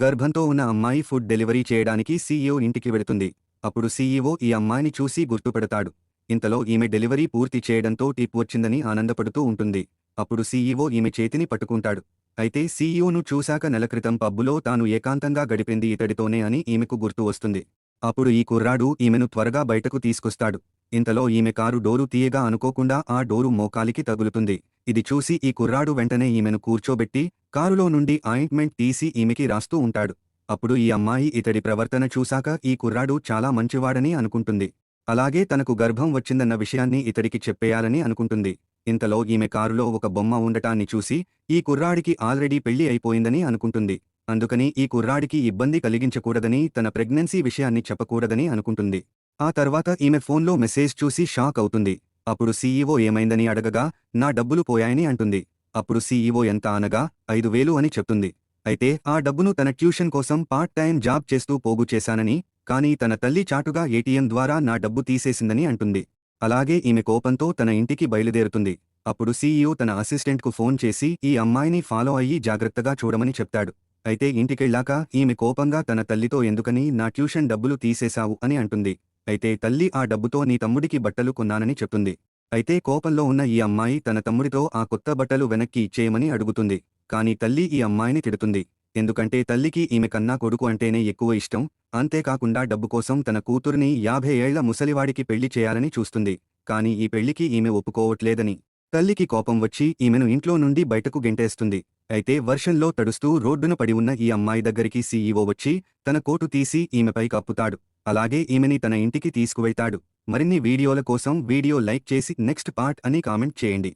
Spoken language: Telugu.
గర్భంతో ఉన్న అమ్మాయి ఫుడ్ డెలివరీ చేయడానికి సీఈఓ ఇంటికి వెళుతుంది. అప్పుడు సీఈఓ ఈ అమ్మాయిని చూసి గుర్తుపెడతాడు. ఇంతలో ఈమె డెలివరీ పూర్తి చేయడంతో టీప్ వచ్చిందని ఆనందపడుతూ ఉంటుంది. అప్పుడు సీఈఓ ఈమె చేతిని పట్టుకుంటాడు. అయితే సీఈఓను చూశాక నెల క్రితం పబ్బులో తాను ఏకాంతంగా గడిపింది ఇతడితోనే అని ఈమెకు గుర్తు వస్తుంది. అప్పుడు ఈ కుర్రాడు ఈమెను త్వరగా బయటకు తీసుకొస్తాడు. ఇంతలో ఈమె కారు డోరు తీయగా అనుకోకుండా ఆ డోరు మోకాలికి తగులుతుంది. ఇది చూసి ఈ కుర్రాడు వెంటనే ఈమెను కూర్చోబెట్టి కారులో నుండి ఆయింట్మెంట్ తీసి ఈమెకి రాస్తూ ఉంటాడు. అప్పుడు ఈ అమ్మాయి ఇతడి ప్రవర్తన చూశాక ఈ కుర్రాడు చాలా మంచివాడని అనుకుంటుంది. అలాగే తనకు గర్భం వచ్చిందన్న విషయాన్ని ఇతడికి చెప్పేయాలని అనుకుంటుంది. ఇంతలో ఈమె కారులో ఒక బొమ్మ ఉండటాన్ని చూసి ఈ కుర్రాడికి ఆల్రెడీ పెళ్ళి అయిపోయిందని అనుకుంటుంది. అందుకని ఈ కుర్రాడికి ఇబ్బంది కలిగించకూడదని తన ప్రెగ్నెన్సీ విషయాన్ని చెప్పకూడదని అనుకుంటుంది. ఆ తర్వాత ఈమె ఫోన్లో మెసేజ్ చూసి షాక్ అవుతుంది. అప్పుడు సీఈఓ ఏమైందని అడగగా నా డబ్బులు పోయాయని అంటుంది. అప్పుడు సీఈఓ ఎంత అనగా ఐదు వేలు అని చెప్తుంది. అయితే ఆ డబ్బును తన ట్యూషన్ కోసం పార్ట్ టైం జాబ్ చేస్తూ పోగు చేశానని కానీ తన తల్లి చాటుగా ఏటీఎం ద్వారా నా డబ్బు తీసేసిందని అంటుంది. అలాగే ఈమె కోపంతో తన ఇంటికి బయలుదేరుతుంది. అప్పుడు సీఈఓ తన అసిస్టెంట్కు ఫోన్ చేసి ఈ అమ్మాయిని ఫాలో అయ్యి జాగ్రత్తగా చూడమని చెప్తాడు. అయితే ఇంటికెళ్ళాక ఈమె కోపంగా తన తల్లితో ఎందుకని నా ట్యూషన్ డబ్బులు తీసేశావు అని అంటుంది. అయితే తల్లి ఆ డబ్బుతో నీ తమ్ముడికి బట్టలు కొన్నానని చెప్తుంది. అయితే కోపంలో ఉన్న ఈ అమ్మాయి తన తమ్ముడితో ఆ కొత్త బట్టలు వెనక్కి ఇచ్చేయమని అడుగుతుంది. కాని తల్లి ఈ అమ్మాయిని తిడుతుంది. ఎందుకంటే తల్లికి ఈమె కన్నా కొడుకు అంటేనే ఎక్కువ ఇష్టం. అంతేకాకుండా డబ్బు కోసం తన కూతురిని యాభై ఏళ్ళ ముసలివాడికి పెళ్ళి చేయాలని చూస్తుంది. కాని ఈ పెళ్ళికి ఈమె ఒప్పుకోవట్లేదని. తల్లికి కోపం వచ్చి ఈమెను ఇంట్లో నుండి బయటకు గెంటేస్తుంది. అయితే వర్షంలో తడుస్తూ రోడ్డున పడి ఉన్న ఈ అమ్మాయి దగ్గరికి సీఈఓ వచ్చి తన కోటు తీసి ఈమెపై కప్పుతాడు. అలాగే ఈమెని తన ఇంటికి తీసుకువెళ్తాడు. మరిన్ని వీడియోల కోసం వీడియో లైక్ చేసి నెక్స్ట్ పార్ట్ అని కామెంట్ చేయండి.